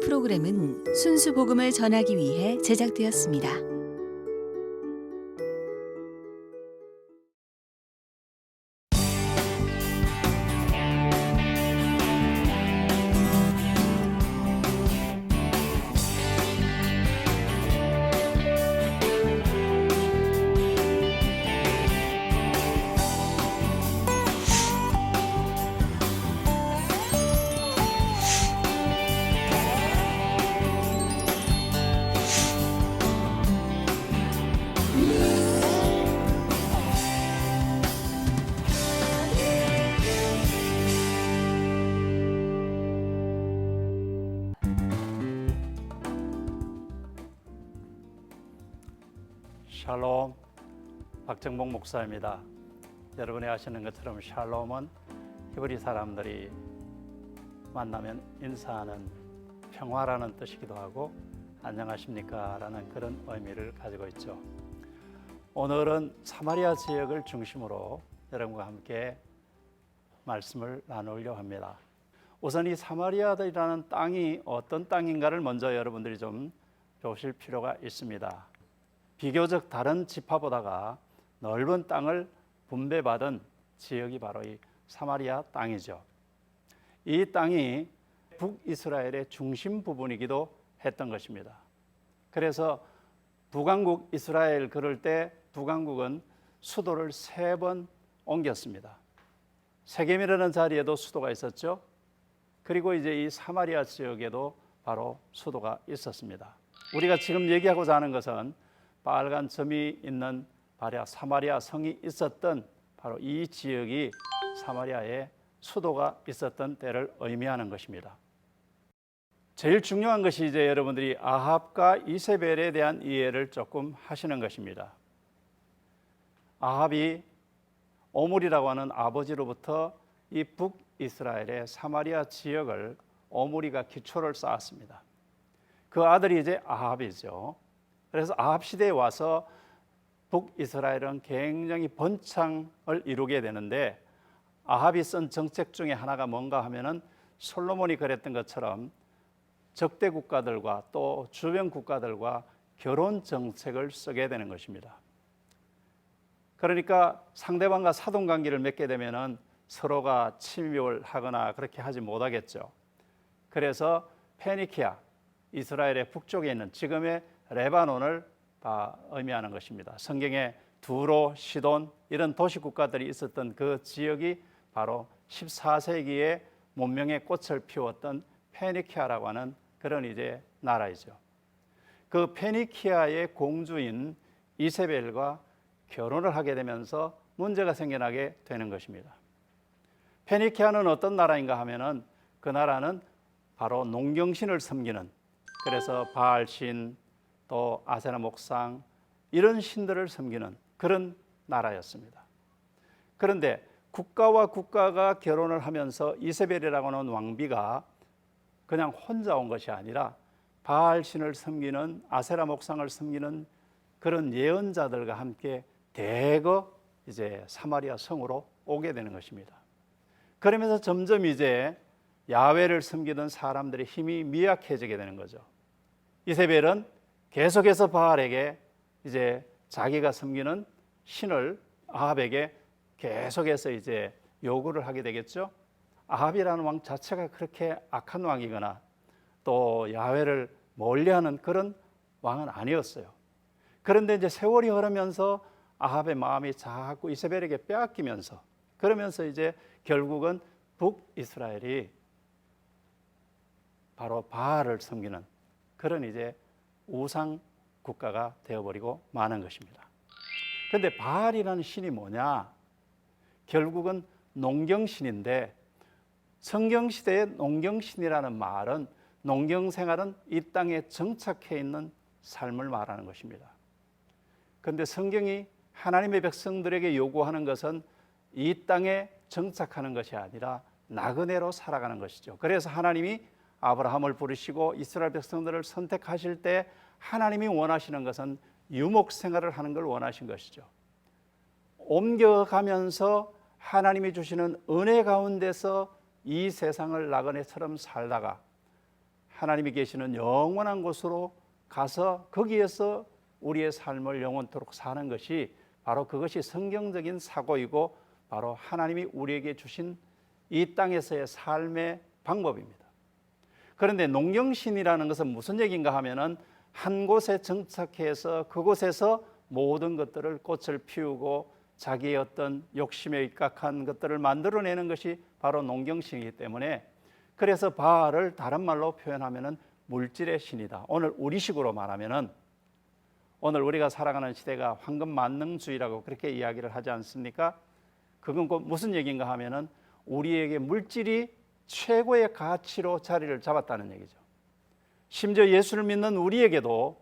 이 프로그램은 순수 복음을 전하기 위해 제작되었습니다. 샬롬 박정복 목사입니다. 여러분이 아시는 것처럼 샬롬은 히브리 사람들이 만나면 인사하는 평화라는 뜻이기도 하고 안녕하십니까 라는 그런 의미를 가지고 있죠. 오늘은 사마리아 지역을 중심으로 여러분과 함께 말씀을 나누려 합니다. 우선 이 사마리아들이라는 땅이 어떤 땅인가를 먼저 여러분들이 좀 보실 필요가 있습니다. 비교적 다른 지파보다가 넓은 땅을 분배받은 지역이 바로 이 사마리아 땅이죠. 이 땅이 북이스라엘의 중심 부분이기도 했던 것입니다. 그래서 북왕국 이스라엘 그럴 때 북왕국은 수도를 세 번 옮겼습니다. 세겜이라는 자리에도 수도가 있었죠. 그리고 이제 이 사마리아 지역에도 바로 수도가 있었습니다. 우리가 지금 얘기하고자 하는 것은 빨간 점이 있는 바리아 사마리아 성이 있었던 바로 이 지역이 사마리아의 수도가 있었던 때를 의미하는 것입니다. 제일 중요한 것이 이제 여러분들이 아합과 이세벨에 대한 이해를 조금 하시는 것입니다. 아합이 오물이라고 하는 아버지로부터 이 북이스라엘의 사마리아 지역을 오므리가 기초를 쌓았습니다. 그 아들이 이제 아합이죠. 그래서 아합 시대에 와서 북이스라엘은 굉장히 번창을 이루게 되는데 아합이 쓴 정책 중에 하나가 뭔가 하면은 솔로몬이 그랬던 것처럼 적대 국가들과 또 주변 국가들과 결혼 정책을 쓰게 되는 것입니다. 그러니까 상대방과 사돈 관계를 맺게 되면은 서로가 침입을 하거나 그렇게 하지 못하겠죠. 그래서 페니키아 이스라엘의 북쪽에 있는 지금의 레바논을 다 의미하는 것입니다. 성경에 두로, 시돈 이런 도시 국가들이 있었던 그 지역이 바로 14세기에 문명의 꽃을 피웠던 페니키아라고 하는 그런 이제 나라이죠. 그 페니키아의 공주인 이세벨과 결혼을 하게 되면서 문제가 생겨나게 되는 것입니다. 페니키아는 어떤 나라인가 하면은 그 나라는 바로 농경신을 섬기는 그래서 바알신 또 아세나 목상 이런 신들을 섬기는 그런 나라였습니다. 그런데 국가와 국가가 결혼을 하면서 이세벨이라고 하는 왕비가 그냥 혼자 온 것이 아니라 바알 신을 섬기는 아세라 목상을 섬기는 그런 예언자들과 함께 대거 이제 사마리아 성으로 오게 되는 것입니다. 그러면서 점점 이제 야외를 섬기던 사람들의 힘이 미약해지게 되는 거죠. 이세벨은 계속해서 바알에게 이제 자기가 섬기는 신을 아합에게 계속해서 이제 요구를 하게 되겠죠. 아합이라는 왕 자체가 그렇게 악한 왕이거나 또 야훼를 멀리하는 그런 왕은 아니었어요. 그런데 이제 세월이 흐르면서 아합의 마음이 자꾸 이세벨에게 빼앗기면서 그러면서 이제 결국은 북이스라엘이 바로 바알을 섬기는 그런 이제 우상 국가가 되어버리고 마는 것입니다. 그런데 바알이라는 신이 뭐냐? 결국은 농경신인데 성경시대의 농경신이라는 말은 농경생활은 이 땅에 정착해 있는 삶을 말하는 것입니다. 그런데 성경이 하나님의 백성들에게 요구하는 것은 이 땅에 정착하는 것이 아니라 나그네로 살아가는 것이죠. 그래서 하나님이 아브라함을 부르시고 이스라엘 백성들을 선택하실 때 하나님이 원하시는 것은 유목 생활을 하는 걸 원하신 것이죠. 옮겨가면서 하나님이 주시는 은혜 가운데서 이 세상을 나그네처럼 살다가 하나님이 계시는 영원한 곳으로 가서 거기에서 우리의 삶을 영원토록 사는 것이 바로 그것이 성경적인 사고이고 바로 하나님이 우리에게 주신 이 땅에서의 삶의 방법입니다. 그런데 농경신이라는 것은 무슨 얘기인가 하면은 한 곳에 정착해서 그곳에서 모든 것들을 꽃을 피우고 자기의 어떤 욕심에 입각한 것들을 만들어내는 것이 바로 농경신이기 때문에 그래서 바알을 다른 말로 표현하면은 물질의 신이다. 오늘 우리식으로 말하면은 오늘 우리가 살아가는 시대가 황금 만능주의라고 그렇게 이야기를 하지 않습니까? 그건 곧 무슨 얘기인가 하면은 우리에게 물질이 최고의 가치로 자리를 잡았다는 얘기죠. 심지어 예수를 믿는 우리에게도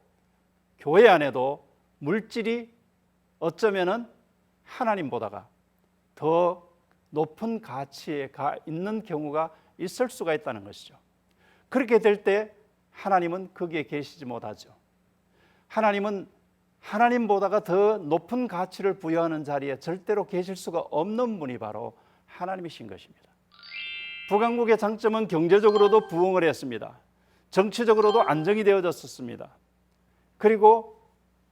교회 안에도 물질이 어쩌면은 하나님보다가 더 높은 가치에 가 있는 경우가 있을 수가 있다는 것이죠. 그렇게 될 때 하나님은 거기에 계시지 못하죠. 하나님은 하나님보다가 더 높은 가치를 부여하는 자리에 절대로 계실 수가 없는 분이 바로 하나님이신 것입니다. 북왕국의 장점은 경제적으로도 부흥을 했습니다. 정치적으로도 안정이 되어졌었습니다. 그리고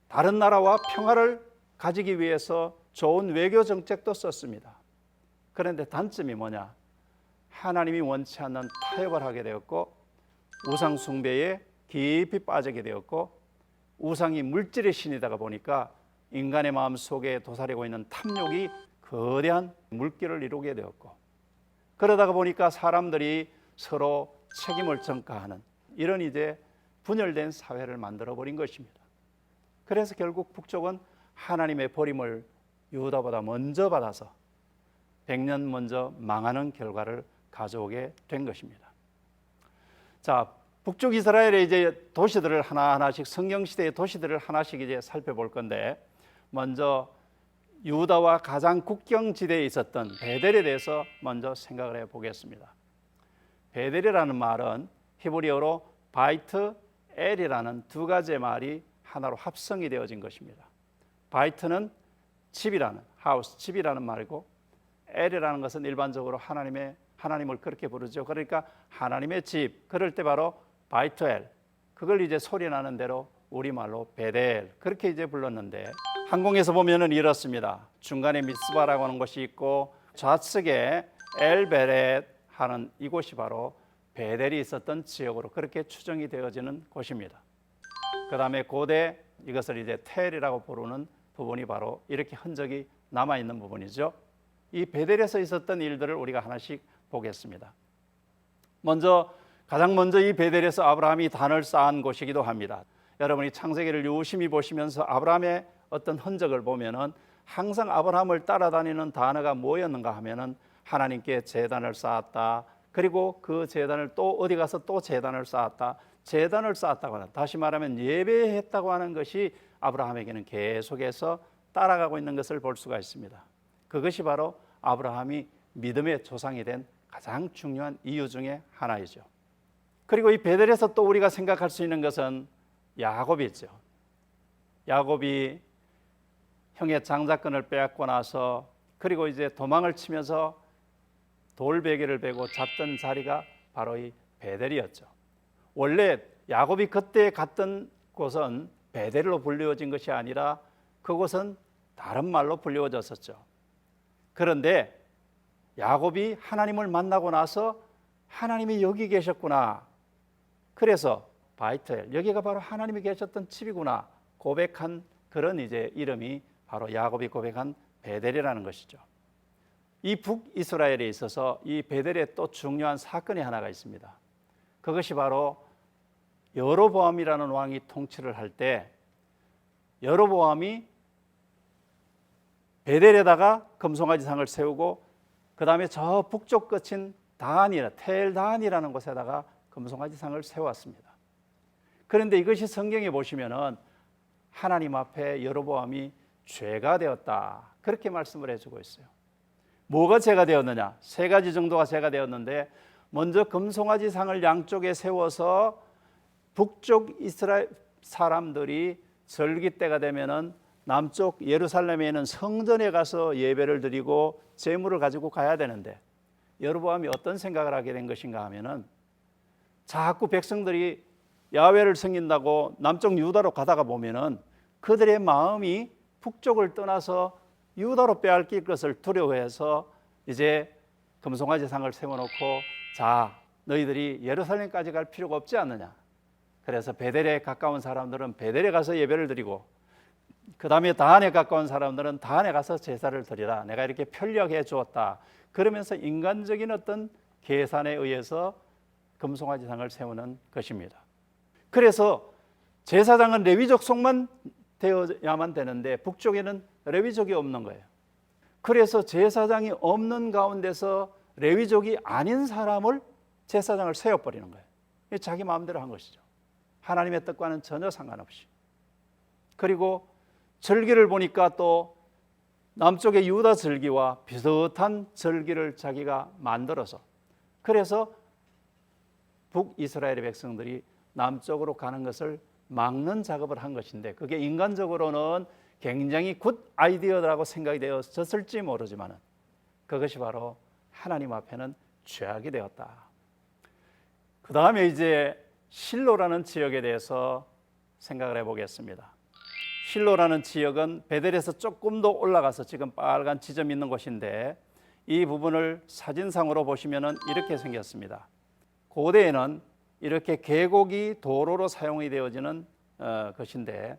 다른 나라와 평화를 가지기 위해서 좋은 외교 정책도 썼습니다. 그런데 단점이 뭐냐? 하나님이 원치 않는 타협을 하게 되었고 우상 숭배에 깊이 빠지게 되었고 우상이 물질의 신이다가 보니까 인간의 마음 속에 도사리고 있는 탐욕이 거대한 물결을 이루게 되었고 그러다가 보니까 사람들이 서로 책임을 전가하는 이런 이제 분열된 사회를 만들어 버린 것입니다. 그래서 결국 북쪽은 하나님의 버림을 유다보다 먼저 받아서 100년 먼저 망하는 결과를 가져오게 된 것입니다. 자, 북쪽 이스라엘의 이제 도시들을 하나하나씩 성경 시대의 도시들을 하나씩 이제 살펴볼 건데 먼저 유다와 가장 국경 지대에 있었던 베델에 대해서 먼저 생각을 해 보겠습니다. 베델이라는 말은 히브리어로 바이트 엘이라는 두 가지의 말이 하나로 합성이 되어진 것입니다. 바이트는 집이라는 하우스 집이라는 말이고 엘이라는 것은 일반적으로 하나님의 하나님을 그렇게 부르죠. 그러니까 하나님의 집 그럴 때 바로 바이트 엘 그걸 이제 소리 나는 대로 우리말로 베델 그렇게 이제 불렀는데 항공에서 보면은 이렇습니다. 중간에 미스바라고 하는 것이 있고 좌측에 엘베렛 하는 이곳이 바로 베델이 있었던 지역으로 그렇게 추정이 되어지는 곳입니다. 그 다음에 고대 이것을 이제 텔이라고 부르는 부분이 바로 이렇게 흔적이 남아 있는 부분이죠. 이 베델에서 있었던 일들을 우리가 하나씩 보겠습니다. 먼저 가장 먼저 이 베델에서 아브라함이 단을 쌓은 곳이기도 합니다. 여러분이 창세기를 유심히 보시면서 아브라함의 어떤 흔적을 보면은 항상 아브라함을 따라다니는 단어가 뭐였는가 하면은 하나님께 제단을 쌓았다. 그리고 그 제단을 또 어디 가서 또 제단을 쌓았다. 제단을 쌓았다고 하는 다시 말하면 예배했다고 하는 것이 아브라함에게는 계속해서 따라가고 있는 것을 볼 수가 있습니다. 그것이 바로 아브라함이 믿음의 조상이 된 가장 중요한 이유 중에 하나이죠. 그리고 이 베델에서 또 우리가 생각할 수 있는 것은 야곱이죠. 야곱이 형의 장자권을 빼앗고 나서 그리고 이제 도망을 치면서 돌베개를 베고 잤던 자리가 바로 이 베델이었죠. 원래 야곱이 그때 갔던 곳은 베델로 불리워진 것이 아니라 그곳은 다른 말로 불리워졌었죠. 그런데 야곱이 하나님을 만나고 나서 하나님이 여기 계셨구나. 그래서 바이텔 여기가 바로 하나님이 계셨던 집이구나 고백한 그런 이제 이름이 바로 야곱이 고백한 베델이라는 것이죠. 이 북이스라엘에 있어서 이 베델에 또 중요한 사건이 하나가 있습니다. 그것이 바로 여로보암이라는 왕이 통치를 할 때 여로보암이 베델에다가 금송아지 상을 세우고 그 다음에 저 북쪽 끝인 다한이라 텔 다한이라는 곳에다가 금송아지 상을 세웠습니다. 그런데 이것이 성경에 보시면은 하나님 앞에 여로보암이 죄가 되었다 그렇게 말씀을 해주고 있어요. 뭐가 죄가 되었느냐? 세 가지 정도가 죄가 되었는데 먼저 금송아지 상을 양쪽에 세워서 북쪽 이스라엘 사람들이 절기 때가 되면은 남쪽 예루살렘에 있는 성전에 가서 예배를 드리고 제물을 가지고 가야 되는데 여로보암이 어떤 생각을 하게 된 것인가 하면은 자꾸 백성들이 야외를 섬긴다고 남쪽 유다로 가다가 보면은 그들의 마음이 북쪽을 떠나서 유다로 빼앗길 것을 두려워해서 이제 금송아지 상을 세워놓고 자 너희들이 예루살렘까지 갈 필요가 없지 않느냐. 그래서 베델에 가까운 사람들은 베델에 가서 예배를 드리고 그 다음에 다한에 가까운 사람들은 다한에 가서 제사를 드리라. 내가 이렇게 편리하게 주었다. 그러면서 인간적인 어떤 계산에 의해서 금송아지 상을 세우는 것입니다. 그래서 제사장은 레위족 속만 되어야만 되는데 북쪽에는 레위족이 없는 거예요. 그래서 제사장이 없는 가운데서 레위족이 아닌 사람을 제사장을 세워버리는 거예요. 자기 마음대로 한 것이죠. 하나님의 뜻과는 전혀 상관없이. 그리고 절기를 보니까 또 남쪽의 유다 절기와 비슷한 절기를 자기가 만들어서 그래서 북이스라엘의 백성들이 남쪽으로 가는 것을 막는 작업을 한 것인데 그게 인간적으로는 굉장히 굿 아이디어라고 생각이 되었을지 모르지만 그것이 바로 하나님 앞에는 죄악이 되었다. 그 다음에 이제 실로라는 지역에 대해서 생각을 해보겠습니다. 실로라는 지역은 베델에서 조금 더 올라가서 지금 빨간 지점 있는 곳인데 이 부분을 사진상으로 보시면 이렇게 생겼습니다. 고대에는 이렇게 계곡이 도로로 사용이 되어지는 어, 것인데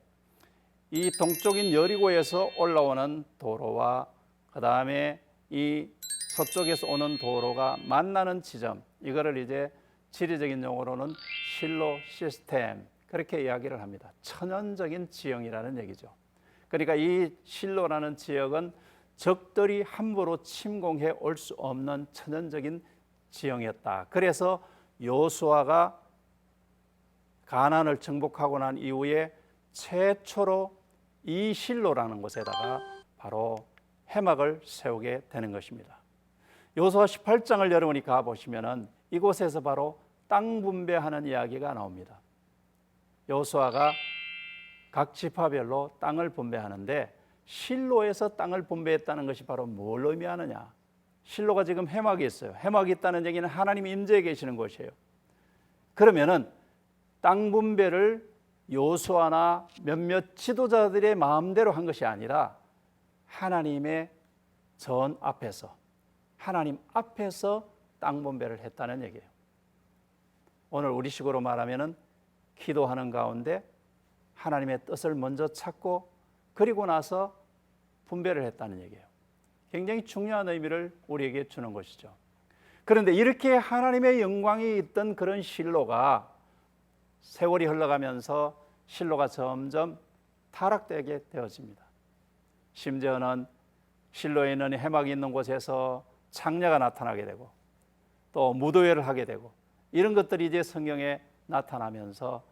이 동쪽인 여리고에서 올라오는 도로와 그 다음에 이 서쪽에서 오는 도로가 만나는 지점 이거를 이제 지리적인 용어로는 실로 시스템 그렇게 이야기를 합니다. 천연적인 지형이라는 얘기죠. 그러니까 이 실로라는 지역은 적들이 함부로 침공해 올 수 없는 천연적인 지형이었다. 그래서 요수아가 가난을 정복하고 난 이후에 최초로 이 실로라는 곳에다가 바로 해막을 세우게 되는 것입니다. 요수아 18장을 여러분이 가 보시면은 이곳에서 바로 땅 분배하는 이야기가 나옵니다. 여호수아가 각 지파별로 땅을 분배하는데 실로에서 땅을 분배했다는 것이 바로 뭘 의미하느냐? 실로가 지금 해막이 있어요. 해막이 있다는 얘기는 하나님이 임재해 계시는 곳이에요. 그러면은 땅 분배를 요수아나 몇몇 지도자들의 마음대로 한 것이 아니라 하나님의 전 앞에서 하나님 앞에서 땅 분배를 했다는 얘기예요. 오늘 우리식으로 말하면은 기도하는 가운데 하나님의 뜻을 먼저 찾고 그리고 나서 분배를 했다는 얘기예요. 굉장히 중요한 의미를 우리에게 주는 것이죠. 그런데 이렇게 하나님의 영광이 있던 그런 실로가 세월이 흘러가면서 실로가 점점 타락되게 되어집니다. 심지어는 실로에 있는 해막이 있는 곳에서 창녀가 나타나게 되고 또 무도회를 하게 되고 이런 것들이 이제 성경에 나타나면서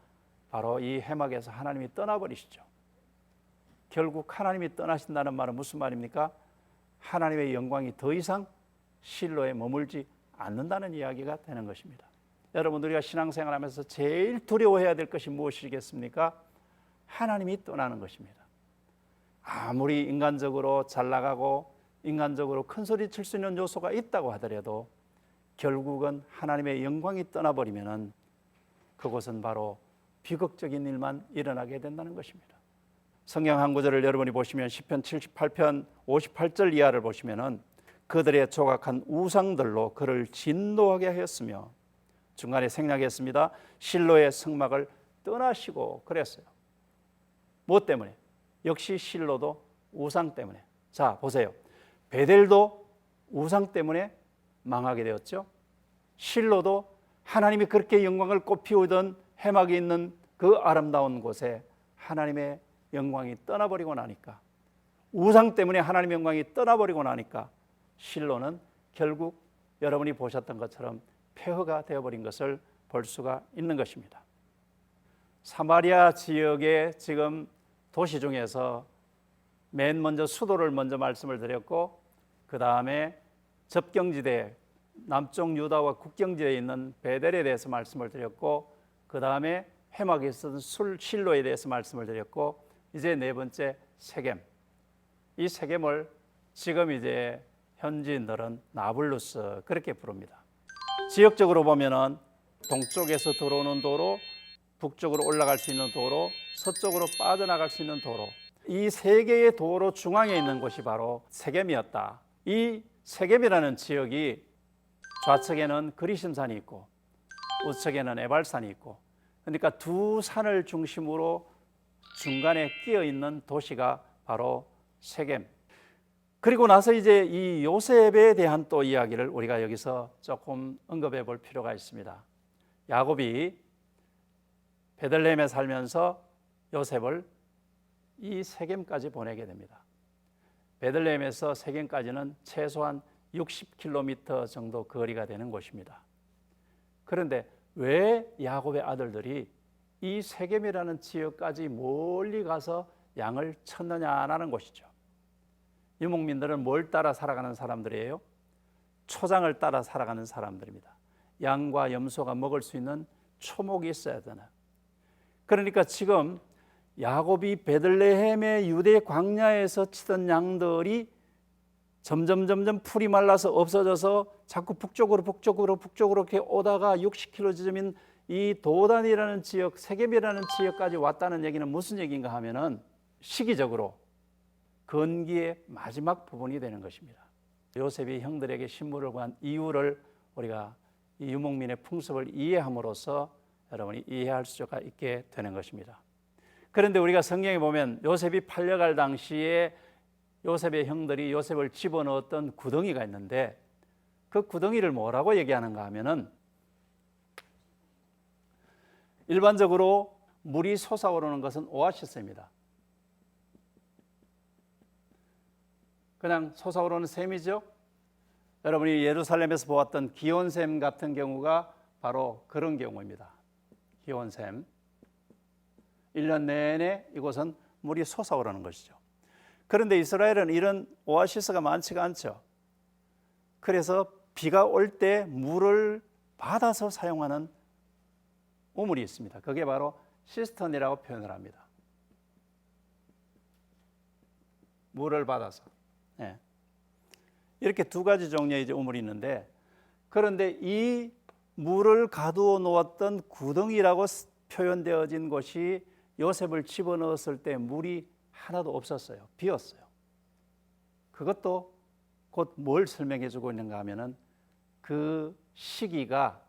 바로 이 해막에서 하나님이 떠나버리시죠. 결국 하나님이 떠나신다는 말은 무슨 말입니까? 하나님의 영광이 더 이상 실로에 머물지 않는다는 이야기가 되는 것입니다. 여러분 우리가 신앙생활하면서 제일 두려워해야 될 것이 무엇이겠습니까? 하나님이 떠나는 것입니다. 아무리 인간적으로 잘 나가고 인간적으로 큰 소리 칠 수 있는 요소가 있다고 하더라도 결국은 하나님의 영광이 떠나버리면은 그곳은 바로 비극적인 일만 일어나게 된다는 것입니다. 성경 한 구절을 여러분이 보시면 시편 78편 58절 이하를 보시면은 그들의 조각한 우상들로 그를 진노하게 하였으며 중간에 생략했습니다. 실로의 성막을 떠나시고 그랬어요. 뭐 때문에? 역시 실로도 우상 때문에. 자, 보세요. 베델도 우상 때문에 망하게 되었죠. 실로도 하나님이 그렇게 영광을 꽃피우던 해막이 있는 그 아름다운 곳에 하나님의 영광이 떠나버리고 나니까 우상 때문에 하나님의 영광이 떠나버리고 나니까 실로는 결국 여러분이 보셨던 것처럼 폐허가 되어버린 것을 볼 수가 있는 것입니다. 사마리아 지역의 지금 도시 중에서 맨 먼저 수도를 먼저 말씀을 드렸고 그 다음에 접경지대 남쪽 유다와 국경지대에 있는 베델에 대해서 말씀을 드렸고 그 다음에 해막에 있었던 술 실로에 대해서 말씀을 드렸고 이제 네 번째 세겜 이 세겜을 지금 이제 현지인들은 나블루스 그렇게 부릅니다. 지역적으로 보면은 동쪽에서 들어오는 도로, 북쪽으로 올라갈 수 있는 도로, 서쪽으로 빠져나갈 수 있는 도로. 이 세 개의 도로 중앙에 있는 곳이 바로 세겜이었다. 이 세겜이라는 지역이 좌측에는 그리심산이 있고 우측에는 에발산이 있고 그러니까 두 산을 중심으로 중간에 끼어 있는 도시가 바로 세겜. 그리고 나서 이제 이 요셉에 대한 또 이야기를 우리가 여기서 조금 언급해 볼 필요가 있습니다. 야곱이 베들레헴에 살면서 요셉을 이 세겜까지 보내게 됩니다. 베들레헴에서 세겜까지는 최소한 60km 정도 거리가 되는 곳입니다. 그런데 왜 야곱의 아들들이 이 세겜이라는 지역까지 멀리 가서 양을 쳤느냐라는 것이죠. 유목민들은 뭘 따라 살아가는 사람들이에요? 초장을 따라 살아가는 사람들입니다. 양과 염소가 먹을 수 있는 초목이 있어야 되나. 그러니까 지금 야곱이 베들레헴의 유대 광야에서 치던 양들이 점점 점점 풀이 말라서 없어져서 자꾸 북쪽으로 북쪽으로 북쪽으로 이렇게 오다가 60km 지점인 이 도단이라는 지역, 세겜이라는 지역까지 왔다는 얘기는 무슨 얘기인가 하면은 시기적으로 건기의 마지막 부분이 되는 것입니다. 요셉이 형들에게 신물을 구한 이유를 우리가 이 유목민의 풍습을 이해함으로써 여러분이 이해할 수가 있게 되는 것입니다. 그런데 우리가 성경에 보면 요셉이 팔려갈 당시에 요셉의 형들이 요셉을 집어넣었던 구덩이가 있는데 그 구덩이를 뭐라고 얘기하는가 하면은 일반적으로 물이 솟아오르는 것은 오아시스입니다. 그냥 솟아오르는 샘이죠. 여러분이 예루살렘에서 보았던 기온샘 같은 경우가 바로 그런 경우입니다. 기온샘. 1년 내내 이곳은 물이 솟아오르는 것이죠. 그런데 이스라엘은 이런 오아시스가 많지가 않죠. 그래서 비가 올 때 물을 받아서 사용하는 우물이 있습니다. 그게 바로 시스턴이라고 표현을 합니다. 물을 받아서. 예. 이렇게 두 가지 종류의 이제 우물이 있는데 그런데 이 물을 가두어 놓았던 구덩이라고 표현되어진 곳이 요셉을 집어넣었을 때 물이 하나도 없었어요. 비었어요. 그것도 곧 뭘 설명해 주고 있는가 하면은 그 시기가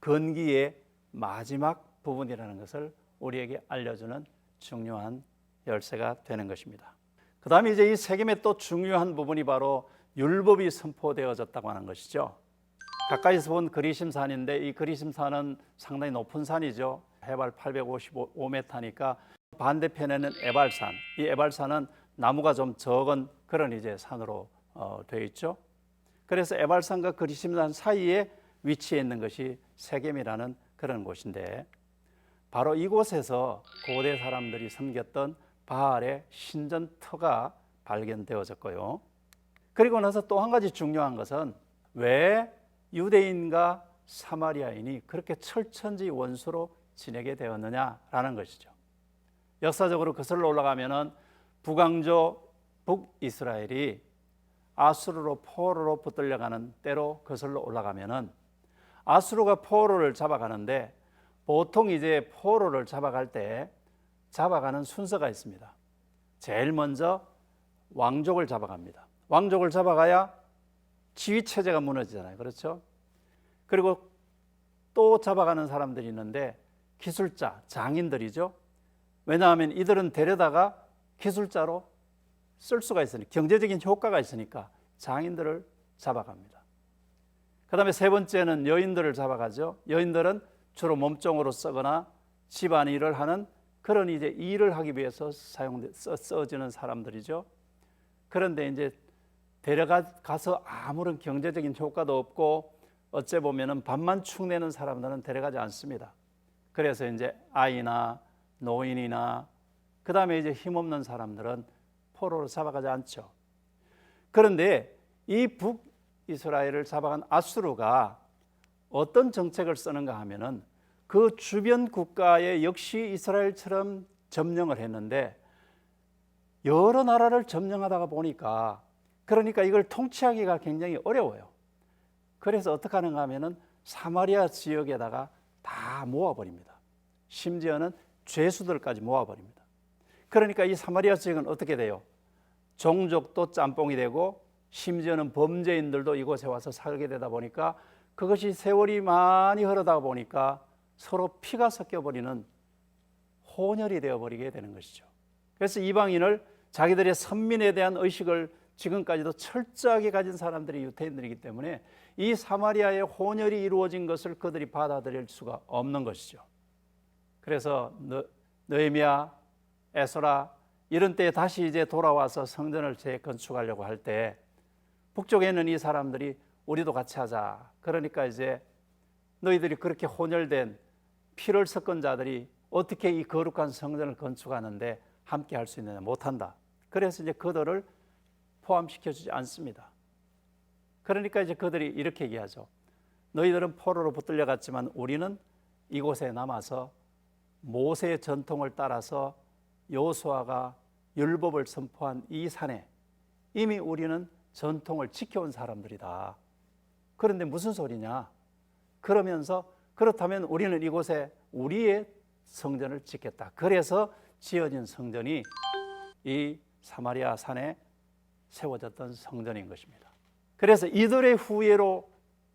건기의 마지막 부분이라는 것을 우리에게 알려주는 중요한 열쇠가 되는 것입니다. 그 다음에 이제 이 세겜의 또 중요한 부분이 바로 율법이 선포되어졌다고 하는 것이죠. 가까이서 본 그리심산인데 이 그리심산은 상당히 높은 산이죠. 해발 855m니까 반대편에는 에발산. 이 에발산은 나무가 좀 적은 그런 이제 산으로 어, 되어 있죠. 그래서 에발산과 그리심산 사이에 위치해 있는 것이 세겜이라는 그런 곳인데 바로 이곳에서 고대 사람들이 섬겼던 바알의 신전터가 발견되어졌고요. 그리고 나서 또 한 가지 중요한 것은 왜 유대인과 사마리아인이 그렇게 철천지 원수로 지내게 되었느냐라는 것이죠. 역사적으로 거슬러 올라가면은 북왕조 북이스라엘이 아수르로 포로로 붙들려가는 때로 거슬러 올라가면은 아수르가 포로를 잡아가는데 보통 이제 포로를 잡아갈 때 잡아가는 순서가 있습니다. 제일 먼저 왕족을 잡아갑니다. 왕족을 잡아가야 지휘 체제가 무너지잖아요. 그렇죠? 그리고 또 잡아가는 사람들이 있는데 기술자, 장인들이죠. 왜냐하면 이들은 데려다가 기술자로 쓸 수가 있으니 경제적인 효과가 있으니까 장인들을 잡아갑니다. 그 다음에 세 번째는 여인들을 잡아가죠. 여인들은 주로 몸종으로 쓰거나 집안 일을 하는 그런 이제 일을 하기 위해서 사용 써지는 사람들이죠. 그런데 이제 데려가 가서 아무런 경제적인 효과도 없고 어째 보면은 밥만 축내는 사람들은 데려가지 않습니다. 그래서 이제 아이나 노인이나 그 다음에 이제 힘없는 사람들은 포로로 잡아가지 않죠. 그런데 이 북 이스라엘을 잡아간 아수르가 어떤 정책을 쓰는가 하면은 그 주변 국가에 역시 이스라엘처럼 점령을 했는데 여러 나라를 점령하다가 보니까 그러니까 이걸 통치하기가 굉장히 어려워요. 그래서 어떻게 하는가 하면은 사마리아 지역에다가 다 모아버립니다. 심지어는 죄수들까지 모아버립니다. 그러니까 이 사마리아 지역은 어떻게 돼요? 종족도 짬뽕이 되고 심지어는 범죄인들도 이곳에 와서 살게 되다 보니까 그것이 세월이 많이 흐르다 보니까 서로 피가 섞여버리는 혼혈이 되어버리게 되는 것이죠. 그래서 이방인을 자기들의 선민에 대한 의식을 지금까지도 철저하게 가진 사람들이 유태인들이기 때문에 이 사마리아의 혼혈이 이루어진 것을 그들이 받아들일 수가 없는 것이죠. 그래서 너, 느헤미야, 에스라 이런 때에 다시 이제 돌아와서 성전을 재건축하려고 할 때 북쪽에 있는 이 사람들이 우리도 같이 하자. 그러니까 이제 너희들이 그렇게 혼혈된 피를 섞은 자들이 어떻게 이 거룩한 성전을 건축하는데 함께 할 수 있느냐 못한다. 그래서 이제 그들을 포함시켜 주지 않습니다. 그러니까 이제 그들이 이렇게 얘기하죠. 너희들은 포로로 붙들려 갔지만 우리는 이곳에 남아서 모세의 전통을 따라서 여호수아가 율법을 선포한 이 산에 이미 우리는 전통을 지켜온 사람들이다. 그런데 무슨 소리냐? 그러면서 그렇다면 우리는 이곳에 우리의 성전을 짓겠다. 그래서 지어진 성전이 이 사마리아 산에 세워졌던 성전인 것입니다. 그래서 이들의 후예로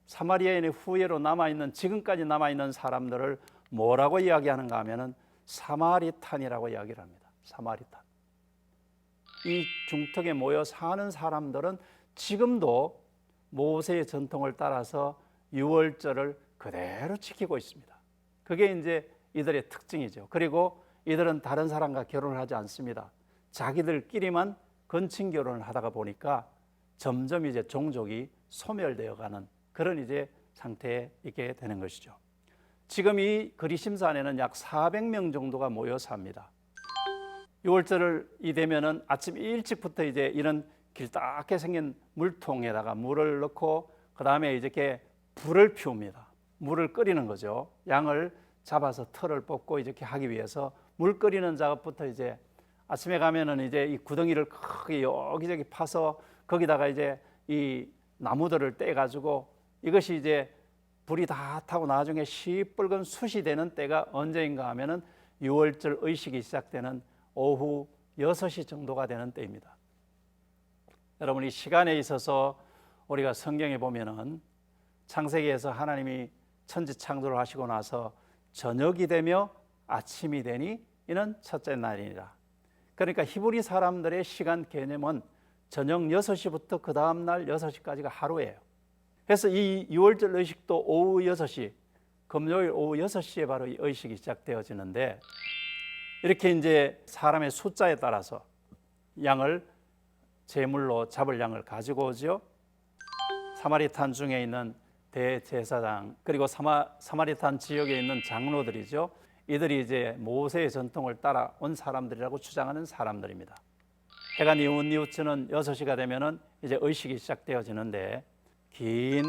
사마리아인의 후예로 남아 있는 지금까지 남아 있는 사람들을 뭐라고 이야기하는가 하면은 사마리탄이라고 이야기를 합니다. 사마리탄. 이 중턱에 모여 사는 사람들은 지금도 모세의 전통을 따라서 유월절을 그대로 지키고 있습니다. 그게 이제 이들의 특징이죠. 그리고 이들은 다른 사람과 결혼을 하지 않습니다. 자기들끼리만 건친 결혼을 하다가 보니까 점점 이제 종족이 소멸되어 가는 그런 이제 상태에 있게 되는 것이죠. 지금 이 그리심사 안에는 약 400명 정도가 모여 삽니다. 6월절을 이 되면은 아침 일찍부터 이제 이런 길딱하게 생긴 물통에다가 물을 넣고 그 다음에 이렇게 불을 피웁니다. 물을 끓이는 거죠. 양을 잡아서 털을 뽑고 이렇게 하기 위해서 물 끓이는 작업부터 이제 아침에 가면은 이제 이 구덩이를 크게 여기저기 파서 거기다가 이제 이 나무들을 떼 가지고 이것이 이제 불이 다 타고 나중에 시뻘건 숯이 되는 때가 언제인가 하면은 6월절 의식이 시작되는 오후 6시 정도가 되는 때입니다. 여러분 이 시간에 있어서 우리가 성경에 보면은 창세기에서 하나님이 천지 창조를 하시고 나서 저녁이 되며 아침이 되니 이는 첫째 날이니라. 그러니까 히브리 사람들의 시간 개념은 저녁 6시부터 그 다음 날 6시까지가 하루예요. 그래서 이 6월절 의식도 오후 6시, 금요일 오후 6시에 바로 이 의식이 시작되어지는데 이렇게 이제 사람의 숫자에 따라서 양을 제물로 잡을 양을 가지고 오죠. 사마리탄 중에 있는 대제사장 그리고 사마, 사마리탄 지역에 있는 장로들이죠. 이들이 이제 모세의 전통을 따라 온 사람들이라고 주장하는 사람들입니다. 해가 뉘우뉘우치는 6시가 되면은 이제 의식이 시작되어지는데 긴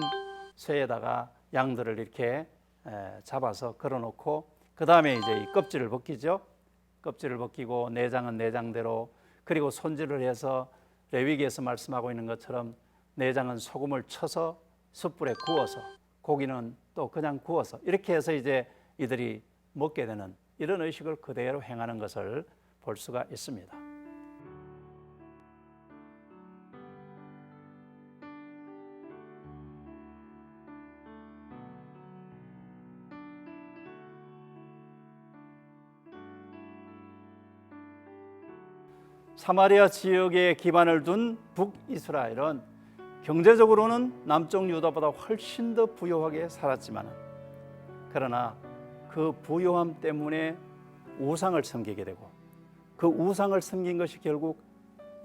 쇠에다가 양들을 이렇게 에, 잡아서 걸어놓고 그 다음에 이제 이 껍질을 벗기죠. 껍질을 벗기고 내장은 내장대로 그리고 손질을 해서 레위기에서 말씀하고 있는 것처럼 내장은 소금을 쳐서 숯불에 구워서 고기는 또 그냥 구워서 이렇게 해서 이제 이들이 먹게 되는 이런 의식을 그대로 행하는 것을 볼 수가 있습니다. 사마리아 지역에 기반을 둔 북이스라엘은 경제적으로는 남쪽 유다보다 훨씬 더 부유하게 살았지만 그러나 그 부유함 때문에 우상을 섬기게 되고 그 우상을 섬긴 것이 결국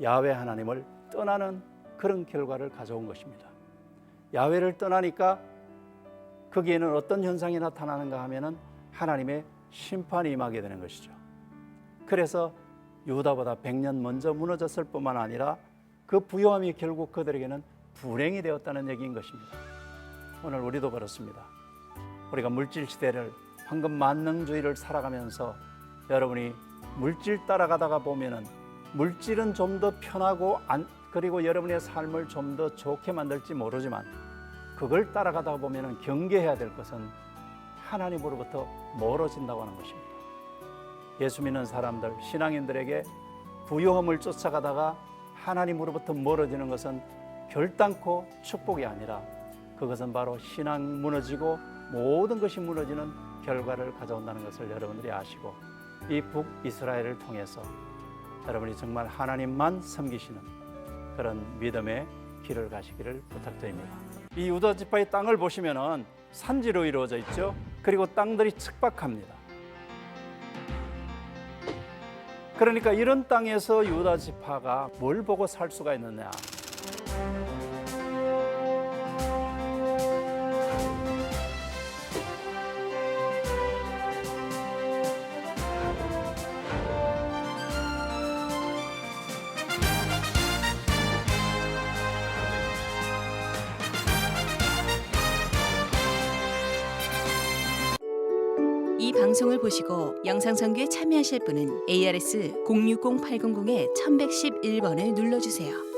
야외 하나님을 떠나는 그런 결과를 가져온 것입니다. 야외를 떠나니까 거기에는 어떤 현상이 나타나는가 하면은 하나님의 심판이 임하게 되는 것이죠. 그래서 유다보다 100년 먼저 무너졌을 뿐만 아니라 그 부요함이 결국 그들에게는 불행이 되었다는 얘기인 것입니다. 오늘 우리도 그렇습니다. 우리가 물질 시대를 황금 만능주의를 살아가면서 여러분이 물질 따라가다가 보면은 물질은 좀 더 편하고 안, 그리고 여러분의 삶을 좀 더 좋게 만들지 모르지만 그걸 따라가다 보면은 경계해야 될 것은 하나님으로부터 멀어진다고 하는 것입니다. 예수 믿는 사람들, 신앙인들에게 부요함을 쫓아가다가 하나님으로부터 멀어지는 것은 결단코 축복이 아니라 그것은 바로 신앙 무너지고 모든 것이 무너지는 결과를 가져온다는 것을 여러분들이 아시고 이 북이스라엘을 통해서 여러분이 정말 하나님만 섬기시는 그런 믿음의 길을 가시기를 부탁드립니다. 이 유다 지파의 땅을 보시면은 산지로 이루어져 있죠. 그리고 땅들이 척박합니다. 그러니까 이런 땅에서 유다 지파가 뭘 보고 살 수가 있느냐? 방송을 보시고 영상 선교에 참여하실 분은 ARS 060-800-1111번을 눌러주세요.